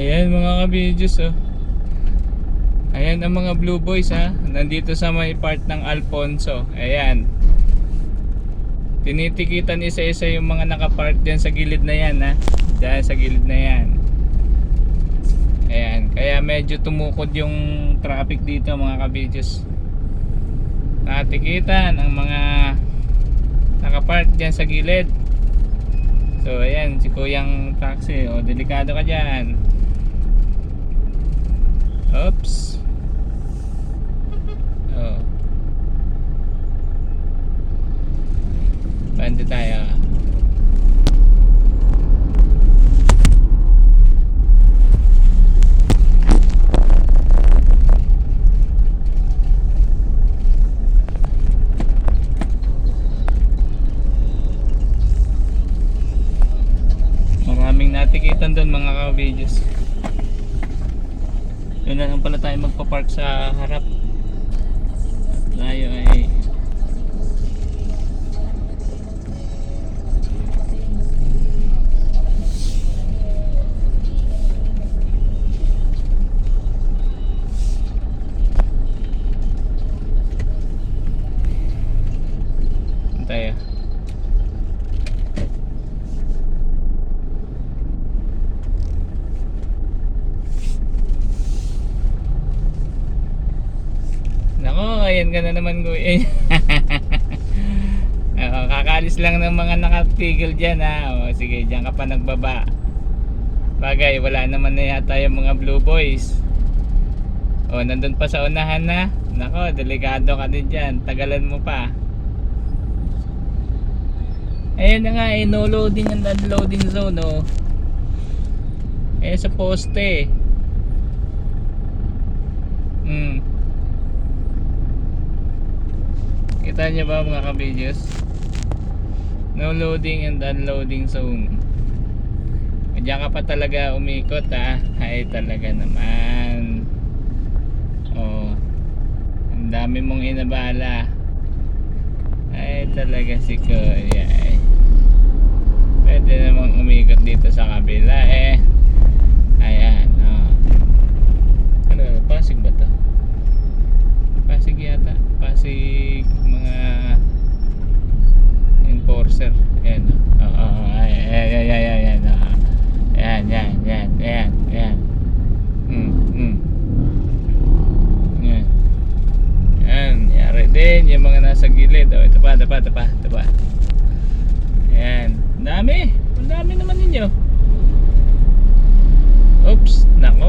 Ayan mga kabidjus oh. Ayan ang mga blue boys ha. Nandito sa may part ng Alfonso. Ayan. Tinitikitan isa-isa yung mga nakapark dyan sa gilid na yan ha. Dyan sa gilid na yan. Ayan. Kaya medyo tumukod yung traffic dito mga kabidjus. Nakatikitan ang mga nakapark dyan sa gilid. So ayan, si Kuyang Taxi. O, delikado ka dyan. Oops. Oh. Bante tayo. Maraming natikitan doon mga ka-videos. Yun na lang pala tayo magpa-park sa harap. Ayan ka na naman kuya. Oo, kakalis lang ng mga nakatigil dyan ha. O, sige, dyan ka pa nagbaba. Bagay, wala naman na yata yung mga blue boys. O, nandun pa sa unahan na. Nako, delikado ka din dyan. Tagalan mo pa. Ayan na nga, eh, no loading and unloading zone, oh. Eh, sa poste. Hmm. Kita niyo ba mga kabidjos? No loading and unloading zone. Diyan ka pa talaga umikot ha. Ay talaga naman. Oh. Ang dami mong inabala. Ay talaga si Kuya. eh. Pwede namang umikot dito sa kabila eh. natin yung mga nasa gilid. Oh, ito pa, ito pa, ito pa, ito pa. Ayan. Ang dami. Ang dami naman ninyo. Oops. Nak